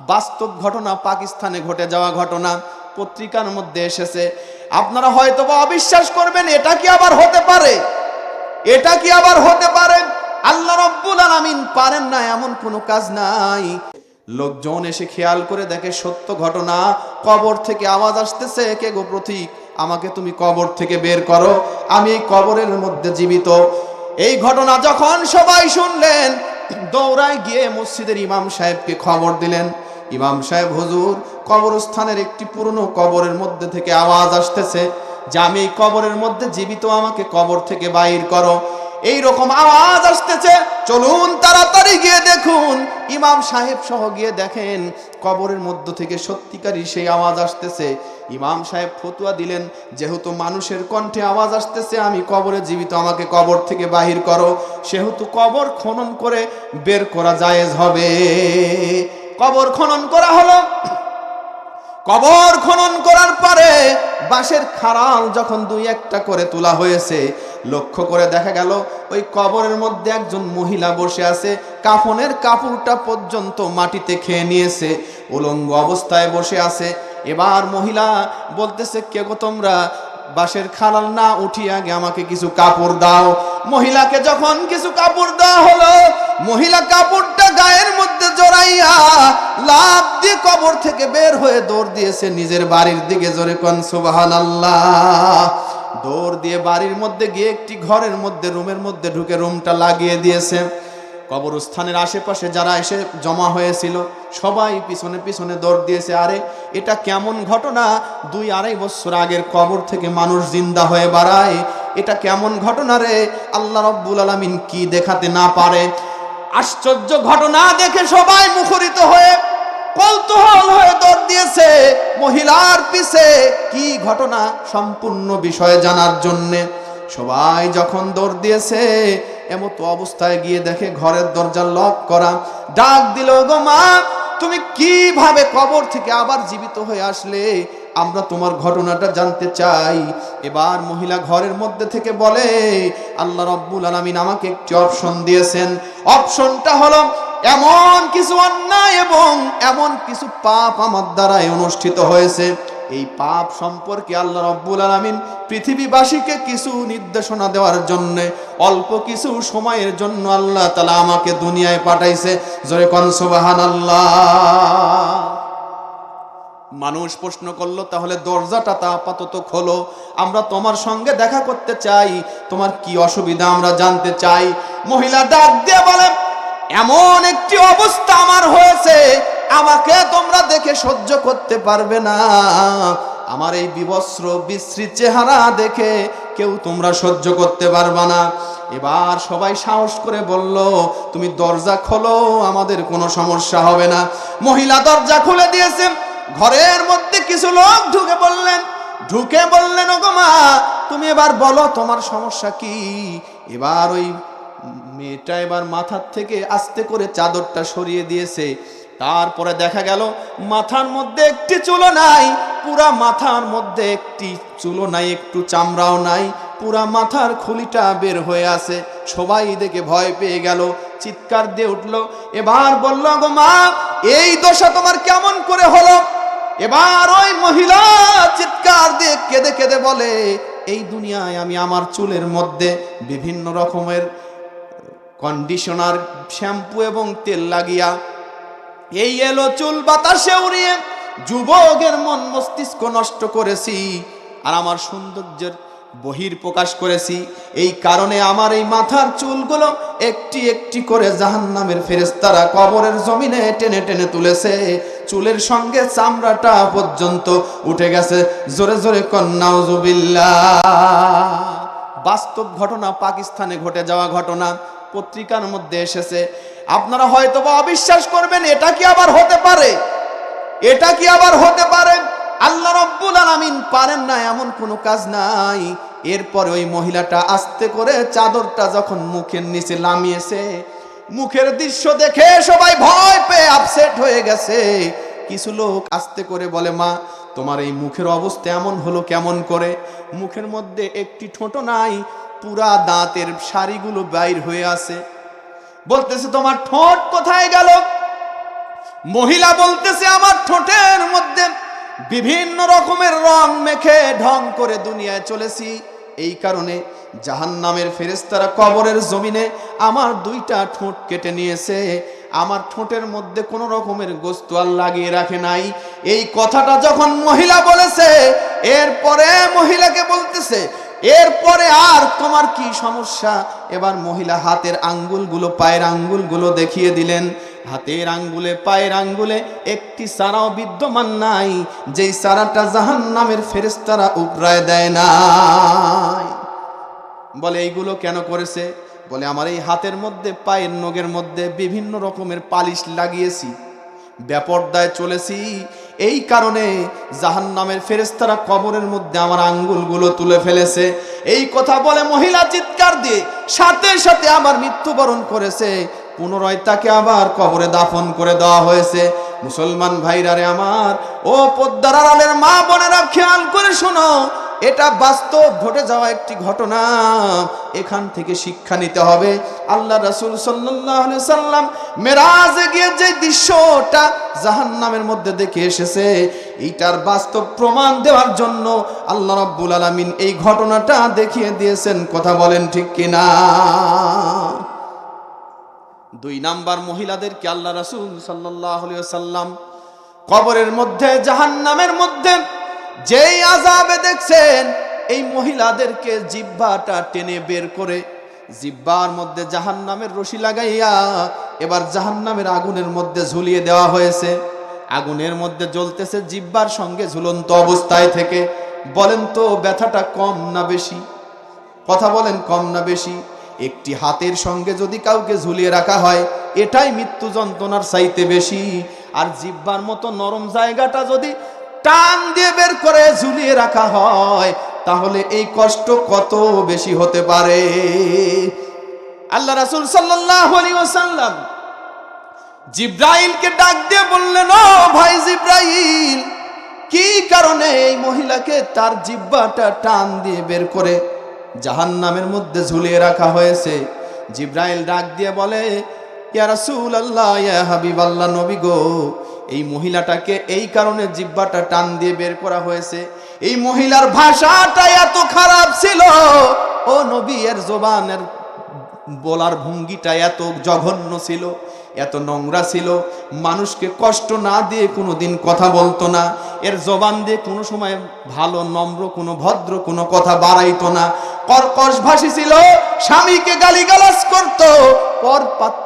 বাস্তব ঘটনা পাকিস্তানে ঘটে যাওয়া ঘটনা পত্রিকার মধ্যে এসেছে। আপনারা হয়তো বা অবিশ্বাস করবেন, এটা কি আবার হতে পারে? এটা কি আবার হতে পারে? আল্লাহ রব্বুল আলামিন পারেন না, এমন কোনো কাজ নাই। লোকজন এসে খেয়াল করে দেখে, সত্য ঘটনা, কবর থেকে আওয়াজ আসতেছে, কে গো প্রতীক? আমাকে তুমি কবর থেকে বের করো। আমি এই কবরের মধ্যে জীবিত। এই ঘটনা যখন সবাই শুনলেন, দৌড়ায় গিয়ে মসজিদের ইমাম সাহেবকে খবর দিলেন। ইমাম সাহেব, হুজুর, কবরস্থানের একটি পুরনো কবরের মধ্যে থেকে আওয়াজ আসতেছে। যে আমি এই কবরের মধ্যে জীবিত, আমাকে কবর থেকে বাইর করো। এই রকম আওয়াজ আসতেছে। চলুন তাড়াতাড়ি গিয়ে দেখুন। ইমাম সাহেব সহ গিয়ে দেখেন কবরের মধ্য থেকে সত্যিকারই সেই আওয়াজ আসতেছে। ইমাম সাহেব ফতুয়া দিলেন, যেহেতু মানুষের কণ্ঠে আওয়াজ আসতেছে, আমি কবরে জীবিত, আমাকে কবর থেকে বাহির করো। সেহেতু কবর খনন করে বের করা জায়েজ হবে। কবর খনন করা হলো। কবর খনন করার পরে বাঁশের খাড়াল যখন দুই একটা করে তোলা হয়েছে, লক্ষ্য করে দেখা গেল ওই কবরের মধ্যে একজন মহিলা বসে আছে, কাফনের কাপড়টা পর্যন্ত মাটিতে খেয়ে নিয়েছে, উলঙ্গ অবস্থায় বসে আছে। এবার মহিলা বলতেছে, কে গো তোমরা? বাঁশের খাড়াল না উঠিয়ে আগে আমাকে কিছু কাপড় দাও। মহিলাকে যখন কিছু কাপড় দেওয়া হলো, মহিলা কাপড়টা গায়ের মধ্যে জড়াইয়া লাভ দিয়ে কবর থেকে বের হয়ে দৌড় দিয়েছে নিজের বাড়ির দিকে জোরে কন সুবাহান দৌড় দিয়ে বাড়ির মধ্যে গিয়ে একটি ঘরের মধ্যে, রুমের মধ্যে ঢুকে রুমটা লাগিয়ে দিয়েছে। কবরস্থানের আশেপাশে যারা এসে জমা হয়েছিল, সবাই পিছনে পিছনে দৌড় দিয়েছে, আরে, এটা কেমন ঘটনা? দুই আড়াই বছর আগের কবর থেকে মানুষ জিন্দা হয়ে বাড়ায়, এটা কেমন ঘটনা রে? আল্লাহ রব্বুল আলমিন কি দেখাতে না পারে? আশ্চর্য ঘটনা দেখে সবাই মুখরিত হয়ে কৌতূহল হয়ে দৌড় দিয়েছে, মহিলার পিছে। কি ঘটনা? সম্পূর্ণ বিষয় জানার জন্যে সবাই যখন দৌড় দিয়েছে এমতো অবস্থায় গিয়ে দেখে ঘরের দরজা লক করা। ডাক দিল গো মা, তুমি কীভাবে কবর থেকে আবার জীবিত হয়ে আসলে? আমরা তোমার ঘটনাটা জানতে চাই। এবার মহিলা ঘরের মধ্যে থেকে বলে, আল্লাহ রব্বুল আলামিন আমাকে একটি অপশন দিয়েছেন। অপশনটা হলো, এমন কিছু অন্যায় এবং এমন কিছু পাপ আমার দ্বারাই অনুষ্ঠিত হয়েছে। এই পাপ সম্পর্কে আল্লাহ রব্বুল আলামিন পৃথিবীবাসীকে কিছু নির্দেশনা দেওয়ার জন্য, অল্প কিছু সময়ের জন্য আল্লাহ তালা আমাকে দুনিয়ায় পাঠাইছে। জোরে কন সুবাহান আল্লাহ মানুষ প্রশ্ন করল, তাহলে দরজাটা তা আপাতত খোলো। আমরা তোমার সঙ্গে দেখা করতে চাই, তোমার কি অসুবিধা আমরা জানতে চাই? মহিলা ডাক দিয়ে বলে, এমন একটি অবস্থা আমার হয়েছে আমাকে তোমরা দেখে সহ্য করতে পারবে না। আমার এই বিবস্ত্র, বিশ্রী চেহারা দেখে কেউ তোমরা সহ্য করতে পারবে না। এবার সবাই সাহস করে বলল, তুমি দরজা খোলো, আমাদের কোনো সমস্যা হবে না। মহিলা দরজা খুলে দিয়েছে। ঘরের মধ্যে কিছু লোক ঢুকে বললেন ঢুকে বললেন, ওগো মা, তুমি এবার বলো, তোমার সমস্যা কি? এবার ওই মেয়েটা এবার মাথার থেকে আস্তে করে চাদরটা সরিয়ে দিয়েছে। তারপরে দেখা গেল মাথার মধ্যে একটি চুলো নাই, পুরা মাথার মধ্যে একটি চুলো নাই, একটু চামড়াও নাই, পুরা মাথার খুলিটা বের হয়ে আছে। সবাই দেখে ভয় পেয়ে গেল, চিৎকার দিয়ে উঠল, এবার বলল গো মা, এই দশা তোমার কেমন করে হলো? এবার ওই মহিলা চিৎকার দিয়ে কেঁদে কেঁদে বলে, এই দুনিয়ায় আমি আমার চুলের মধ্যে বিভিন্ন রকমের কন্ডিশনার শ্যাম্পু এবং তেল লাগিয়া এই এলো চুল বাতাসে উড়িয়ে, যুবকের মন মস্তিষ্ক নষ্ট করেছি আর আমার সৌন্দর্যের বহির প্রকাশ করেছি। এই কারণে আমার এই মাথার চুলগুলো একটি একটি করে জাহান্নামের ফেরেস্তারা কবরের জমিনে টেনে টেনে তুলেছে। চুলের সঙ্গে চামড়াটা পর্যন্ত উঠে গেছে। জোরে জোরে কন্যাউজুবিল্লা বাস্তব ঘটনা, পাকিস্তানে ঘটে যাওয়া ঘটনা, পত্রিকার মধ্যে এসেছে। আপনারা হয়তো বা অবিশ্বাস করবেন, এটা কি আবার হতে পারে? এটা কি আবার হতে পারে? আল্লাহ রব্বুল আলামিন পারেন না, এমন কোনো কাজ নাই। এরপরে ওই মহিলাটা আস্তে করে চাদরটা যখন মুখের নিচে নামিয়েছে, মুখের দৃশ্য দেখে সবাই ভয় পেয়ে আপসেট হয়ে গেছে। কিছু লোক আস্তে করে বলে, মা, তোমার এই মুখের অবস্থা এমন হলো কেমন করে? মুখের মধ্যে একটি ঠোঁটো নাই, পুরা দাঁতের শাড়িগুলো বাইর হয়ে আছে। বলতেছে, তোমার ঠোঁট কোথায় গেল? মহিলা বলতেছে, আমার ঠোঁটের মধ্যে বিভিন্ন রকমের রং মেখে ঢং করে দুনিয়ায় চলেছি। এই কারণে জাহান জাহান্নামের ফেরেস্তারা কবরের জমিনে আমার দুইটা ঠোঁট কেটে নিয়েছে। আমার ঠোঁটের মধ্যে কোনো রকমের গোস্ত আর লাগিয়ে রাখে নাই। এই কথাটা যখন মহিলা বলেছে, এরপরে মহিলাকে বলতেছে এরপরে আর তোমার কি সমস্যা? এবার মহিলা হাতের আঙ্গুলগুলো, পায়ের আঙ্গুলগুলো দেখিয়ে দিলেন। হাতের আঙ্গুলে, পায়ের আঙ্গুলে একটি সারাও বিদ্যমান নাই। যেই সারাটা জাহান নামের ফেরেস্তারা উপরায় দেয় নাই। বলে, এইগুলো কেন করেছে? বলে, আমার এই হাতের মধ্যে, পায়ের নগের মধ্যে বিভিন্ন রকমের পালিশ লাগিয়েছি। ব্যাপরদায় চলেছি। এই কারণে জাহান নামের ফেরেস্তারা কবরের মধ্যে আমার আঙ্গুলগুলো তুলে ফেলেছে। এই কথা বলে মহিলা চিৎকার দিয়ে সাথে সাথে আমার মৃত্যুবরণ করেছে। পুনরায় তাকে আবার কবরে দাফন করে দেওয়া হয়েছে। মুসলমান ভাইরারে আমার, ও পদ্মার আলের মা বোনেরা খেয়াল করে শোনো এটা বাস্তব ঘটে যাওয়া একটি ঘটনা। এখান থেকে শিক্ষা নিতে হবে। আল্লাহ রাসূল সাল্লাম মেরাজে গিয়ে যে দৃশ্যটা জাহান্নামের মধ্যে দেখে এসেছে এইটার বাস্তব প্রমাণ দেওয়ার জন্য আল্লাহ রাব্বুল আলামিন এই ঘটনাটা দেখিয়ে দিয়েছেন। কথা বলেন ঠিক কিনা? দুই নাম্বার, মহিলাদেরকে আল্লাহ রাসূল আলাইহি সাল্লাম কবরের মধ্যে, জাহান্নামের মধ্যে যেই আজাবে দেখছেন, এই মহিলাদেরকে জিব্বাটা টেনে বের করে জিব্বার মধ্যে জাহান্নামের রশি লাগাইয়া এবার জাহান্নামের আগুনের মধ্যে ঝুলিয়ে দেওয়া হয়েছে। আগুনের মধ্যে জ্বলতেছে জিব্বার সঙ্গে ঝুলন্ত অবস্থায় থেকে। বলেন তো, ব্যথাটা কম না বেশি? কথা বলেন, কম না বেশি? একটি হাতের সঙ্গে যদি কাউকে ঝুলিয়ে রাখা হয়, এটাই মৃত্যু যন্ত্রণার চাইতে বেশি। আর জিব্বার মতো নরম জায়গাটা যদি টান দিয়ে বের করে ঝুলিয়ে রাখা হয়, তাহলে এই কষ্ট কত বেশি হতে পারে? আল্লাহ রাসূল ওয়াসাল্লাম জিব্রাইলকে ডাক দিয়ে বললেন, ও ভাই জিব্রাইল, কি কারণে এই মহিলাকে তার জিব্বাটা টান দিয়ে বের করে জাহান্নামের মধ্যে ঝুলিয়ে রাখা হয়েছে? জিব্রাইল ডাক দিয়ে বলে, ইয়া রাসূল আল্লাহ ইয়া হাবিব আল্লাহ নবী গো এই মহিলাটাকে এই কারণে জিব্বাটা টান দিয়ে বের করা হয়েছে। এই মহিলার ভাষাটা এত খারাপ ছিল। ও নবী এর জবানের বলার ভঙ্গিটা এত জঘন্য ছিল। এত নোংরা ছিল। মানুষকে কষ্ট না দিয়ে কোনো দিন কথা বলতো না। এর জবান দিয়ে কোনো সময় ভালো, নম্র, কোনো ভদ্র, কোনো কথা বাড়াইতো না। কর্কশ ভাষী ছিল, স্বামীকে গালিগালাজ করত। পর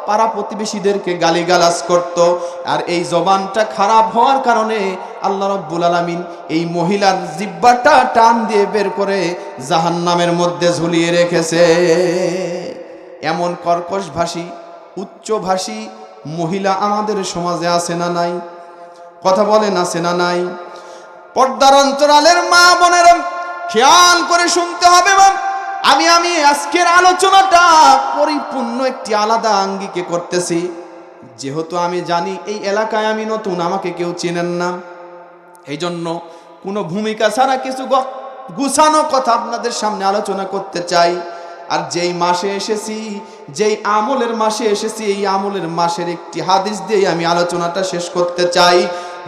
পাড়া প্রতিবেশীদেরকে গালিগালাজ করত। আর এই জবানটা খারাপ হওয়ার কারণে আল্লাহ রব্বুল আলামিন এই মহিলার জিব্বাটা টান দিয়ে বের করে জাহান্নামের মধ্যে ঝুলিয়ে রেখেছে। এমন কর্কশ ভাষী উচ্চ ভাষী মহিলা আমাদের সমাজে আছে না নাই? কথা বলেন আছে না নাই? পর্দার অন্তরালের মা বোনের খেয়াল করে শুনতে হবে আমি আমি আজকের আলোচনাটা পরিপূর্ণ একটি আলাদা আঙ্গিকে করতেছি। যেহেতু আমি জানি এই এলাকায় আমি নতুন, আমাকে কেউ চেনেন না। এই জন্য কোনো ভূমিকা ছাড়া কিছু গুছানো কথা আপনাদের সামনে আলোচনা করতে চাই। আর যেই মাসে এসেছি, যেই আমলের মাসে এসেছি, এই আমলের মাসের একটি হাদিস দিয়ে আমি আলোচনাটা শেষ করতে চাই।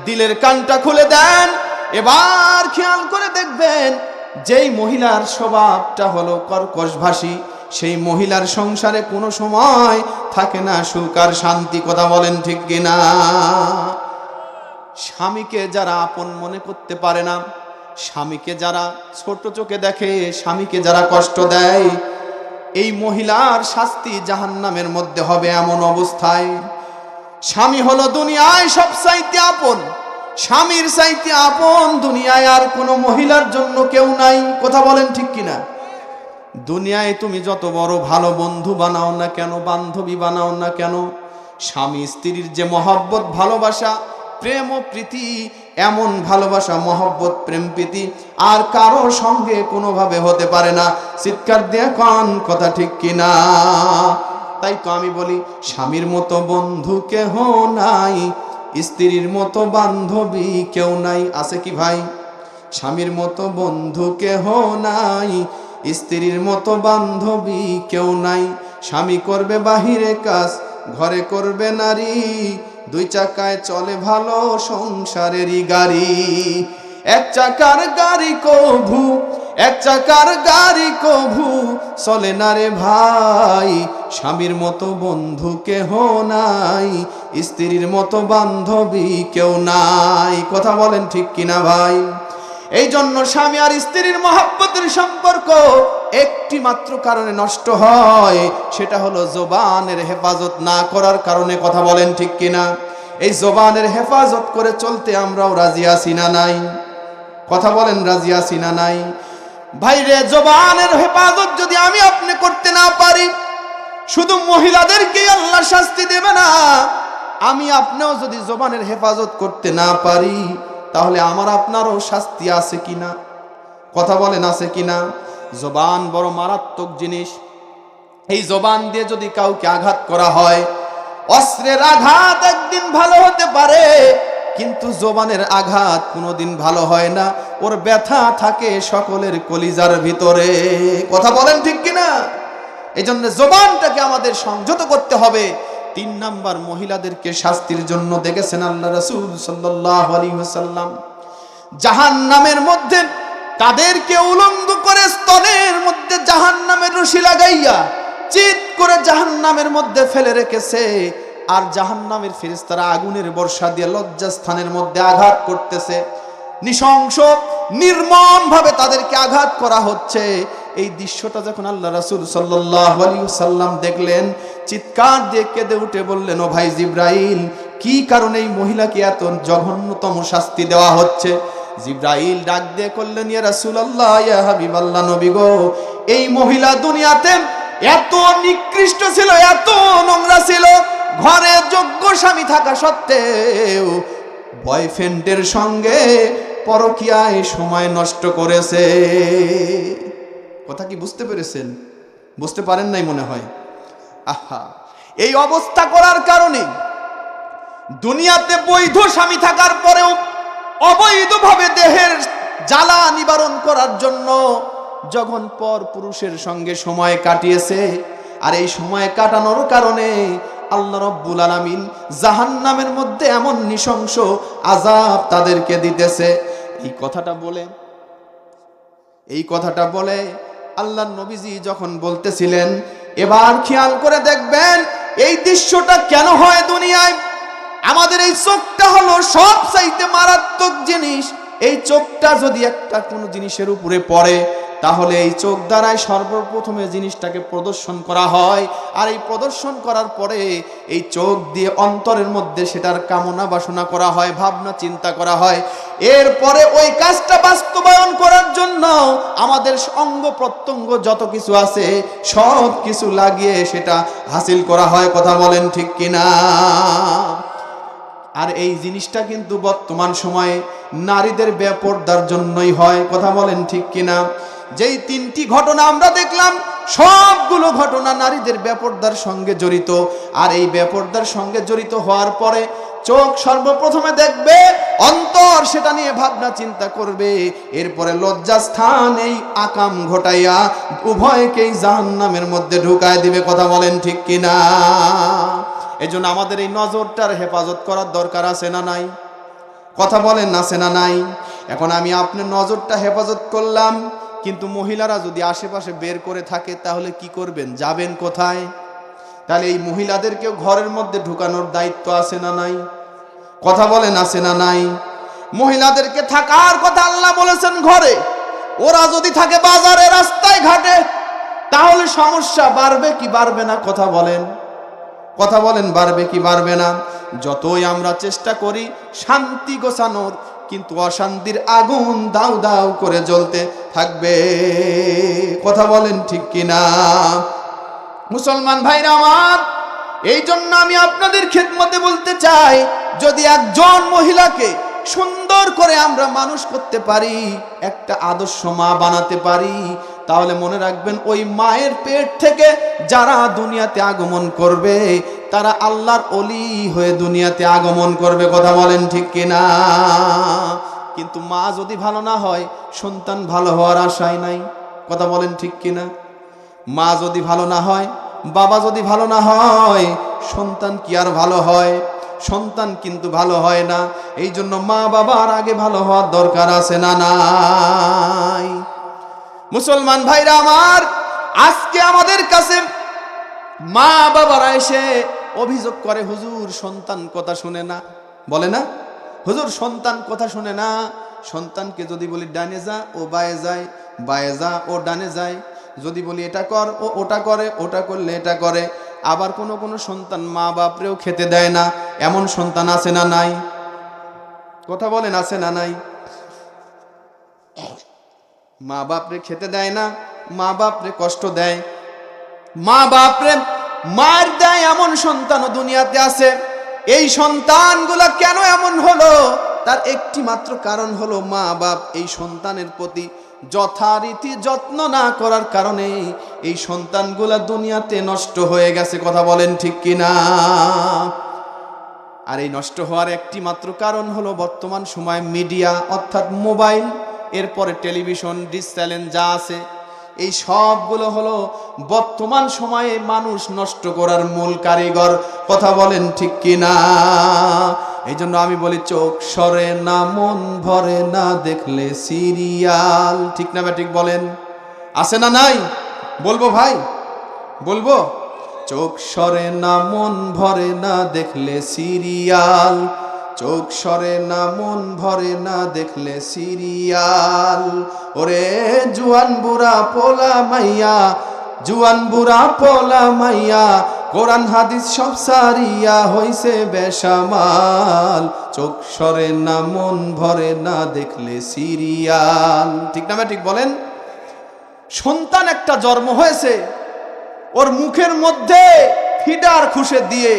দিলের কানটা খুলে দেন, এবার খেয়াল করে দেখবেন, যেই মহিলার স্বভাবটা হলো কর্কশ ভাষী সেই মহিলার সংসারে কোনো সময় থাকে না সুখ আর শান্তি, কথা বলেন ঠিক কিনা? স্বামীকে যারা আপন মনে করতে পারে না, স্বামীকে যারা ছোট চোখে দেখে, স্বামীকে যারা কষ্ট দেয় এই মহিলার শাস্তি জাহান্নামের মধ্যে হবে এমন অবস্থায়। স্বামী হলো দুনিয়ায় সব চাইতে আপন। স্বামীর চাইতে আপন দুনিয়ায় আর কোনো মহিলার জন্য কেউ নাই। কথা বলেন ঠিক কিনা? দুনিয়ায় তুমি যত বড় ভালো বন্ধু বানাও না কেন, বান্ধবী বানাও না কেন, স্বামী স্ত্রীর যে মহব্বত, ভালোবাসা, প্রেম ও প্রীতি এমন ভালোবাসা, মহব্বত, প্রেম প্রীতি আর কারও সঙ্গে কোনোভাবে হতে পারে না। চিৎকার দিয়ে কন, কথা ঠিক কিনা? তাই তো আমি বলি, স্বামীর মতো বন্ধু কেহ নাই, স্ত্রীর মতো বান্ধবী কেউ নাই। আছে কি ভাই? স্বামীর মতো বন্ধু কেহ নাই, স্ত্রীর মতো বান্ধবী কেউ নাই। স্বামী করবে বাহিরে কাজ, ঘরে করবে নারী দুই চাকায় চলে ভালো সংসারেরই গাড়ি। এক চাকার গাড়ি কভু, এক চাকার গাড়ি কভু, চলে না রে ভাই, স্বামীর মতো বন্ধু কেহ নাই, স্ত্রীর মতো বান্ধবী কেউ নাই। কথা বলেন ঠিক কিনা ভাই? এই জন্য স্বামী আর স্ত্রীর মহাব্বতের সম্পর্ক একটি মাত্র কারণে নষ্ট হয়, সেটা হলো জোবানের হেফাজত না করার কারণে কথা বলেন ঠিক কিনা? এই জোবানের হেফাজত করে চলতে আমরাও রাজি আছি না নাই? কথা বলেন, রাজি আছি না নাই? ভাইরে জোবানের হেফাজত যদি আমি আপনি করতে না পারি, শুধু মহিলাদেরকেই আল্লাহ শাস্তি দেবে না, আমি আপনিও যদি জোবানের হেফাজত করতে না পারি তাহলে আমার আপনারও শাস্তি আছে কিনা? কথা বলেন আছে কিনা? জবান বড় মারাত্মক জিনিস। এই জবান দিয়ে যদি কাউকে আঘাত করা হয়, অস্ত্রের আঘাত একদিন ভালো হতে পারে, কিন্তু জবানের আঘাত কোনোদিন ভালো হয় না। ওর ব্যথা থাকে সকলের কলিজার ভিতরে। কথা বলেন ঠিক কিনা? এই জন্য জবানটাকে আমাদের সংযত করতে হবে। তিন নাম্বার মহিলাদেরকে শাস্তির জন্য দেখেছেন আল্লাহ রসুল সাল্লাহ সাল্লাম জাহান নামের মধ্যে তাদেরকে উলঙ্গ করে স্তনের মধ্যে জাহান নামের রশি লাগাইয়া চিত করে জাহান নামের মধ্যে ফেলে রেখেছে। আর জাহান নামের ফেরেস্তারা আগুনের বর্ষা দিয়ে লজ্জাস্থানের মধ্যে আঘাত করতেছে। নৃশংস নির্মম ভাবে তাদেরকে আঘাত করা হচ্ছে। এই দৃশ্যটা যখন আল্লাহ রাসুল সাল্লাহ সাল্লাম দেখলেন, চিৎকার দিয়ে কেঁদে উঠে বললেন, ও ভাই জিব্রাইল, কি কারণে এই মহিলাকে এত জঘন্যতম শাস্তি দেওয়া হচ্ছে? জিব্রাইল ডাক দিয়ে করলেন, ইয়া রাসূলুল্লাহ, ইয়া হাবিবাল্লাহ, নবী গো, এই মহিলা দুনিয়াতে এত নিকৃষ্ট ছিল, এত নোংরা ছিল, ঘরে যোগ্য স্বামী থাকা সত্ত্বেও বয়ফ্রেন্ডের সঙ্গে পরকিয়ায় সময় নষ্ট করেছে। কথা কি বুঝতে পেরেছেন? বুঝতে পারেন নাই মনে হয়। আহা, এই অবস্থা করার কারণে দুনিয়াতে বৈধ স্বামী থাকার পরেও অবৈধভাবে দেহের জ্বালা নিবারণ করার জন্য যখন পর পুরুষের সঙ্গে সময় কাটিয়েছে, আর এই সময় কাটানোর কারণে আল্লাহ রব্বুল আলামিন জাহান্নামের মধ্যে এমন নৃশংস আজাব তাদেরকে দিতেছে। এই কথাটা বলে, এই কথাটা বলে আল্লাহ নবীজি যখন বলতেছিলেন, এবার খেয়াল করে দেখবেন, এই দৃশ্যটা কেন হয় দুনিয়ায়? আমাদের এই চোখটা হলো সব চাইতে মারাত্মক জিনিস। এই চোখটা যদি একটা কোনো জিনিসের উপরে পড়ে তাহলে এই চোখ দ্বারাই সর্বপ্রথমে জিনিসটাকে প্রদর্শন করা হয়। আর এই প্রদর্শন করার পরে এই চোখ দিয়ে অন্তরের মধ্যে সেটার কামনা বাসনা করা হয়, ভাবনা চিন্তা করা হয়। এরপরে ওই কাজটা বাস্তবায়ন করার জন্য আমাদের অঙ্গ প্রত্যঙ্গ যত কিছু আছে, সব কিছু লাগিয়ে সেটা হাসিল করা হয়, কথা বলেন ঠিক কিনা? আর এই জিনিসটা কিন্তু বর্তমান সময়ে নারীদের বেপর্দার জন্যই হয়, কথা বলেন ঠিক কিনা? যেই তিনটি ঘটনা আমরা দেখলাম, সবগুলো ঘটনা নারীদের বেপর্দার সঙ্গে জড়িত। আর এই বেপর্দার সঙ্গে জড়িত হওয়ার পরে চোখ সর্বপ্রথমে দেখবে, অন্তর সেটা নিয়ে ভাবনা চিন্তা করবে। এরপরে লজ্জাস্থান এই আকাম ঘটাইয়া উভয়কেই জাহান্নামের মধ্যে ঢুকায় দিবে, কথা বলেন ঠিক কিনা? এজন্য আমাদের এই নজরটার হেফাজত করার দরকার আছে না নাই? কথা বলেন না নাই? এখন আমি আপনার নজরটা হেফাজত করলাম। কিন্তু মহিলারা যদি আশেপাশে বের করে থাকে, তাহলে কি করবেন? যাবেন কোথায়? তাহলে এই মহিলাদেরকেও ঘরের মধ্যে ঢুকানোর দায়িত্ব আছে না নাই? কথা বলেন, আছে না নাই? মহিলাদেরকে থাকার কথা আল্লাহ বলেছেন ঘরে। ওরা যদি থাকে বাজারে, রাস্তায় ঘাটে, তাহলে সমস্যা বাড়বে কি বাড়বে না? কথা বলেন। কথা বলেন, বাড়বে কি বাড়বে না? যতই আমরা চেষ্টা করি শান্তি গোছানোর কিন্তু অশান্তির আগুন দাউ দাউ করে জ্বলতে থাকবে। কথা বলেন ঠিক কিনা? মুসলমান ভাইরা আমার এই জন্য আমি আপনাদের খেদমতে বলতে চাই, যদি একজন মহিলাকে সুন্দর করে আমরা মানুষ করতে পারি, একটা আদর্শ মা বানাতে পারি তাহলে মনে রাখবেন ওই মায়ের পেট থেকে যারা দুনিয়াতে আগমন করবে, তারা আল্লাহর অলি হয়ে দুনিয়াতে আগমন করবে, কথা বলেন ঠিক কিনা? কিন্তু মা যদি ভালো না হয়, সন্তান ভালো হওয়ার আশাই নাই, কথা বলেন ঠিক কিনা? মা যদি ভালো না হয়, বাবা যদি ভালো না হয়, সন্তান কি আর ভালো হয়? সন্তান কিন্তু ভালো হয় না এই জন্য মা বাবার আগে ভালো হওয়ার দরকার আছে না নাই? মুসলমান ভাইরা আমার, আজকে আমাদের কাছে মা বাবারা এসে অভিযোগ করে, হুজুর সন্তান কথা শুনে না। বলে না? হুজুর সন্তান কথা শুনে না। সন্তানকে যদি বলি, ডানে যা ও বায়ে যায়, বায়ে যা ও ডানে যায়। যদি বলি, এটা কর ও ওটা করে, ওটা করলে এটা করে। আবার কোনো কোনো সন্তান মা বাপরেও খেতে দেয় না। এমন সন্তান আছে না নাই? কথা বলেন, আছে না নাই? মা বাপরে খেতে দেয় না মা বাপরে কষ্ট দেয়। মা বাপরে মার দেয় এমন সন্তানও দুনিয়াতে আছে। এই সন্তানগুলা কেন এমন হলো? তার একটি মাত্র কারণ হলো মা বাপ এই সন্তানের প্রতি যথারীতি যত্ন না করার কারণে এই সন্তানগুলা দুনিয়াতে নষ্ট হয়ে গেছে, কথা বলেন ঠিক কিনা? আর এই নষ্ট হওয়ার একটি মাত্র কারণ হলো বর্তমান সময় মিডিয়া, অর্থাৎ মোবাইল এরপরে টেলিভিশন, ডিস চ্যানেল যা আছে, এই সবগুলো হলো বর্তমান সময়ে মানুষ নষ্ট করার মূল কারিগর। কথা বলেন ঠিক কিনা? এই জন্য আমি বলি, চোখ সরে না, মন ভরে না, দেখলে সিরিয়াল। ঠিক না ঠিক বলেন? আছে না নাই? বলব ভাই, বলব? চোখ সরে না, মন ভরে না, দেখলে সিরিয়াল। চোখ সরে না, মন ভরে না দেখলে সিরিয়াল। ওরে জুয়ান বুড়া, পোলা মাইয়া, জুয়ান বুড়া, পোলা মাইয়া, কোরআন হাদিস সব সারিয়া হইছে বেসামাল। চোখ সরে না, মন ভরে না দেখলে সিরিয়াল। ঠিক না ঠিক বলেন? সন্তান একটা জন্ম হয়েছে, ওর মুখের মধ্যে ফিডার খুশে দিয়ে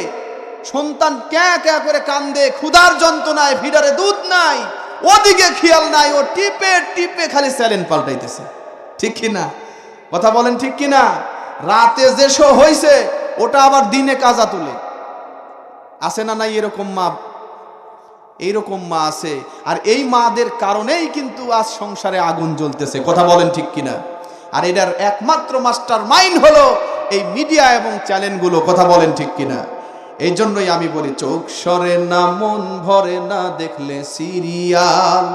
সন্তান ক্যা ক্যা করে কান্দে, ক্ষুধার যন্ত্রণায়, ভিড়ারে দুধ নাই, ওদিকে খেয়াল নাই, ও টিপে টিপে খালি স্যালেন পাল্টাইতেছে। ঠিক কিনা? কথা বলেন ঠিক কিনা? রাতে যে শো হয়েছে ওটা আবার দিনে কাজা তুলে। আছে না নাই এরকম মা? এইরকম মা আছে। আর এই মাদের কারণেই কিন্তু আজ সংসারে আগুন জ্বলতেছে। কথা বলেন ঠিক কিনা? আর এটার একমাত্র মাস্টার মাইন্ড হলো এই মিডিয়া এবং চ্যানেলগুলো কথা বলেন ঠিক কিনা? এই জন্যই আমি বলি, চোখ সরে না, মন ভরে না দেখলে সিরিয়াল।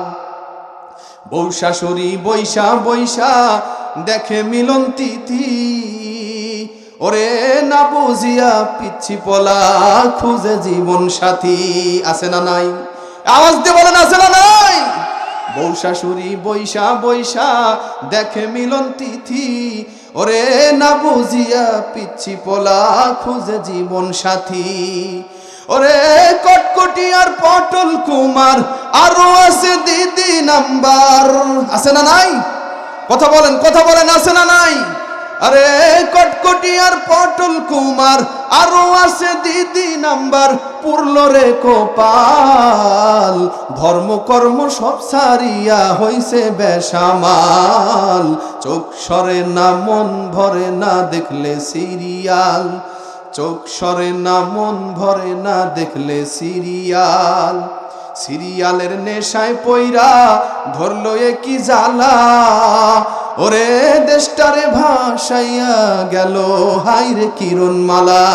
বউ শাশুড়ি বৈশা বৈশা দেখে মিলন তিথি। ওরে না বুঝিয়া পিচ্ছি পলা, খুঁজে জীবন সাথী, আছে না নাই? আওয়াজ দিয়ে বলেন, আছে না নাই? বউ শাশুড়ি বৈশা বৈশা দেখে মিলন তিথি। ওরে না বুঝিয়া পিচ্ছি পোলা, খুঁজে জীবন সাথী। ওরে কটকটি আর পটল কুমার, আরও আছে দিদি নাম্বার। আছে না নাই? কথা বলেন কথা বলেন, আছে না নাই? আরে কটকটি পটল কুমার, আরও আছে দিদি নাম্বার, পুরল রে কোপাল। ধর্ম কর্ম সব সারিয়া হইছে বেসামাল। চোখ সরে না, মন ভরে না, দেখলে সিরিয়াল। চোখ সরে না, মন ভরে না, দেখলে সিরিয়াল। সিরিয়ালের নেশায় পইরা ধরলো এ কি জ্বালা। ওরে দেশটারে ভাসাইয়া গেল হাইরে কিরণ মালা